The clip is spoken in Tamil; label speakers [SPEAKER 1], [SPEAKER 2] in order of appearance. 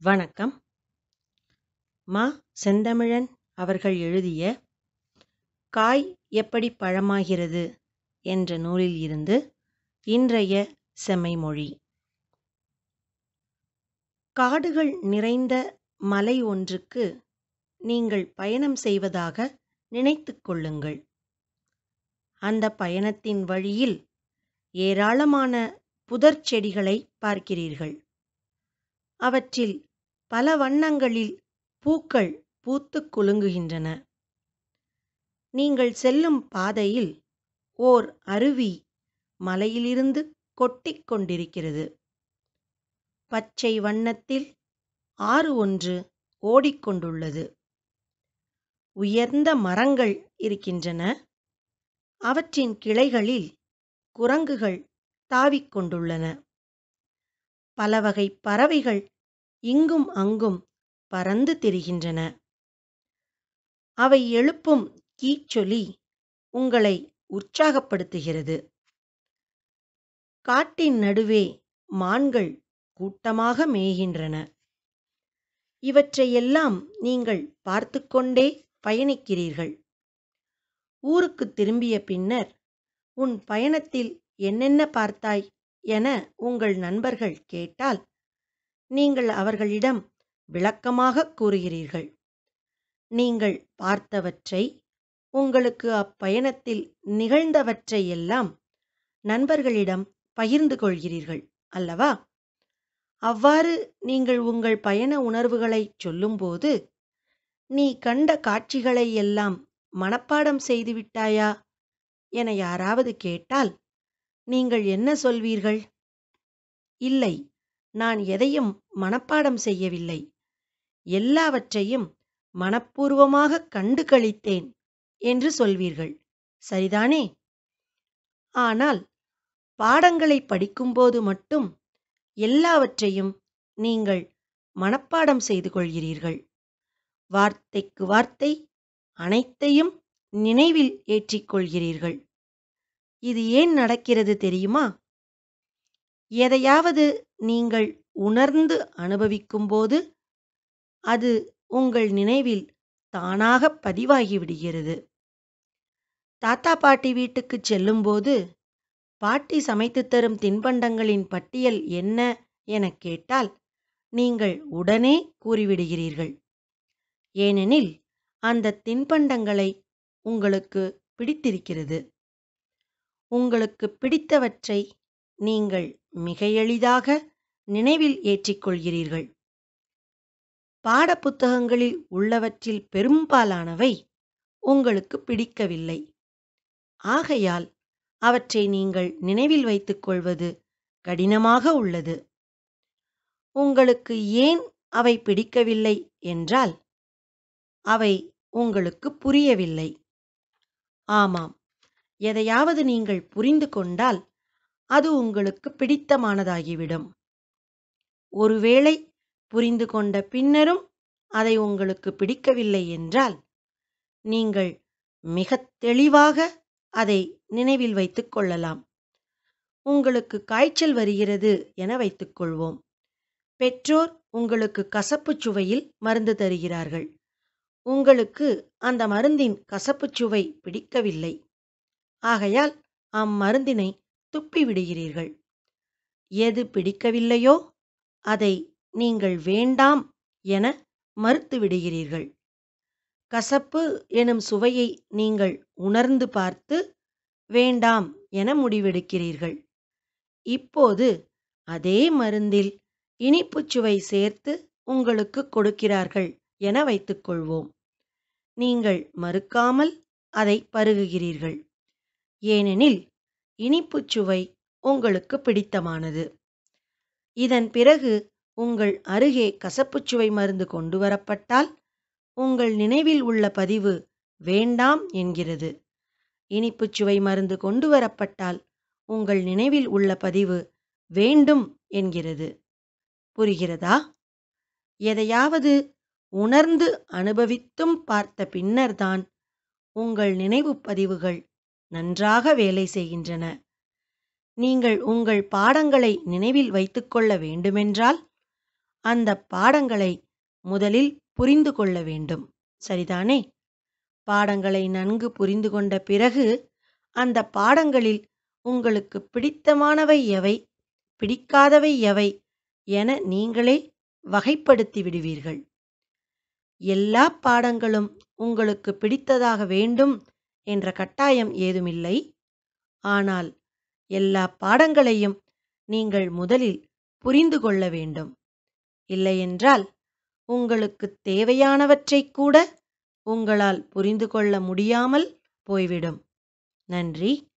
[SPEAKER 1] வணக்கம். மா செந்தமிழன் அவர்கள் எழுதிய காய் எப்படி பழமாகிறது என்ற நூலில் இருந்து இன்றைய செம்மைமொழி. காடுகள் நிறைந்த மலை ஒன்றுக்கு நீங்கள் பயணம் செய்வதாக நினைத்து கொள்ளுங்கள். அந்த பயணத்தின் வழியில் ஏராளமான புதர் செடிகளை பார்க்கிறீர்கள். அவற்றில் பல வண்ணங்களில் பூக்கள் பூத்துக் குலுங்குகின்றன. நீங்கள் செல்லும் பாதையில் ஓர் அருவி மலையிலிருந்து கொட்டிக் கொண்டிருக்கிறது. பச்சை வண்ணத்தில் ஆறு ஒன்று ஓடிக்கொண்டுள்ளது உயர்ந்த மரங்கள் இருக்கின்றன. அவற்றின் கிளைகளில் குரங்குகள் தாவிக் கொண்டுள்ளன. பறவைகள் இங்கும் அங்கும் பறந்து திரிகின்றன. அவை எழுப்பும் கீச்சொலி உங்களை உற்சாகப்படுத்துகிறது. காட்டின் நடுவே மான்கள் கூட்டமாக மேய்கின்றன. இவற்றையெல்லாம் நீங்கள் பார்த்து கொண்டே பயணிக்கிறீர்கள். ஊருக்கு திரும்பிய பின்னர் உன் பயணத்தில் என்னென்ன பார்த்தாய்? என உங்கள் நண்பர்கள் கேட்டால் நீங்கள் அவர்களிடம் விளக்கமாக கூறுகிறீர்கள். நீங்கள் பார்த்தவற்றை உங்களுக்கு அப்பயணத்தில் நிகழ்ந்தவற்றை எல்லாம் நண்பர்களிடம் பகிர்ந்து கொள்கிறீர்கள் அல்லவா? அவ்வாறு நீங்கள் உங்கள் பயண உணர்வுகளை சொல்லும்போது நீ கண்ட காட்சிகளை எல்லாம் மனப்பாடம் செய்துவிட்டாயா? என யாராவது கேட்டால் நீங்கள் என்ன சொல்வீர்கள்? இல்லை நான் எதையும் மனப்பாடம் செய்யவில்லை. எல்லாவற்றையும் மனப்பூர்வமாக கண்டு கழித்தேன் என்று சொல்வீர்கள். சரிதானே? ஆனால் பாடங்களை படிக்கும்போது மட்டும் எல்லாவற்றையும் நீங்கள் மனப்பாடம் செய்து கொள்கிறீர்கள். வார்த்தைக்கு வார்த்தை அனைத்தையும் நினைவில் ஏற்றிக்கொள்கிறீர்கள் இது ஏன் நடக்கிறது தெரியுமா? எதையாவது நீங்கள் உணர்ந்து அனுபவிக்கும்போது அது உங்கள் நினைவில் தானாக பதிவாகிவிடுகிறது தாத்தா பாட்டி வீட்டுக்கு செல்லும்போது பாட்டி சமைத்து தரும் தின்பண்டங்களின் பட்டியல் என்ன என கேட்டால் நீங்கள் உடனே கூறிவிடுகிறீர்கள். ஏனெனில் அந்த தின்பண்டங்களை உங்களுக்கு பிடித்திருக்கிறது. உங்களுக்கு பிடித்தவற்றை நீங்கள் மிக எளிதாக நினைவில் ஏற்றிக்கொள்கிறீர்கள். பாடப்புத்தகங்களில் உள்ளவற்றில் பெரும்பாலானவை உங்களுக்கு பிடிக்கவில்லை. ஆகையால் அவற்றை நீங்கள் நினைவில் வைத்துக் கொள்வது கடினமாக உள்ளது. உங்களுக்கு ஏன் அவை பிடிக்கவில்லை என்றால் அவை உங்களுக்கு புரியவில்லை. ஆமாம் எதையாவது நீங்கள் புரிந்து கொண்டால் அது உங்களுக்கு பிடித்தமானதாகிவிடும். ஒருவேளை புரிந்து கொண்ட பின்னரும் அதை உங்களுக்கு பிடிக்கவில்லை என்றால் நீங்கள் மிக தெளிவாக அதை நினைவில் வைத்துக் கொள்ளலாம். உங்களுக்கு காய்ச்சல் வருகிறது என வைத்துக்கொள்வோம் பெற்றோர் உங்களுக்கு கசப்பு சுவையில் மருந்து தருகிறார்கள். உங்களுக்கு அந்த மருந்தின் கசப்பு சுவை பிடிக்கவில்லை. ஆகையால் அம்மருந்தினை துப்பிவிடுகிறீர்கள் எது பிடிக்கவில்லையோ அதை நீங்கள் வேண்டாம் என மறுத்துவிடுகிறீர்கள் கசப்பு எனும் சுவையை நீங்கள் உணர்ந்து பார்த்து வேண்டாம் என முடிவெடுக்கிறீர்கள். இப்போது அதே மருந்தில் இனிப்புச் சுவை சேர்த்து உங்களுக்கு கொடுக்கிறார்கள் என வைத்துக்கொள்வோம் நீங்கள் மறுக்காமல் அதை பருகுகிறீர்கள். ஏனெனில் இனிப்புச் சுவை உங்களுக்கு பிடித்தமானது. இதன் பிறகு உங்கள் அருகே கசப்புச் சுவை மருந்து கொண்டு வரப்பட்டால் உங்கள் நினைவில் உள்ள பதிவு வேண்டாம் என்கிறது. இனிப்புச் சுவை மருந்து கொண்டு வரப்பட்டால் உங்கள் நினைவில் உள்ள பதிவு வேண்டும் என்கிறது. புரிகிறதா? எதையாவது உணர்ந்து அனுபவித்தும் பார்த்த பின்னர்தான் உங்கள் நினைவு பதிவுகள் நன்றாக வேலை செய்கின்றன. நீங்கள் உங்கள் பாடங்களை நினைவில் வைத்துக்கொள்ள வேண்டுமென்றால் அந்த பாடங்களை முதலில் புரிந்து கொள்ள வேண்டும். சரிதானே? பாடங்களை நன்கு புரிந்து கொண்ட பிறகு அந்த பாடங்களில் உங்களுக்கு பிடித்தமானவை எவை பிடிக்காதவை எவை என நீங்களே வகைப்படுத்தி விடுவீர்கள். எல்லா பாடங்களும் உங்களுக்கு பிடித்ததாக வேண்டும் என்ற கட்டாயம் ஏதுமில்லை. ஆனால் எல்லா பாடங்களையும் நீங்கள் முதலில் புரிந்து கொள்ள வேண்டும். இல்லையென்றால் உங்களுக்கு தேவையானவற்றை கூட உங்களால் புரிந்து கொள்ள முடியாமல் போய்விடும். நன்றி.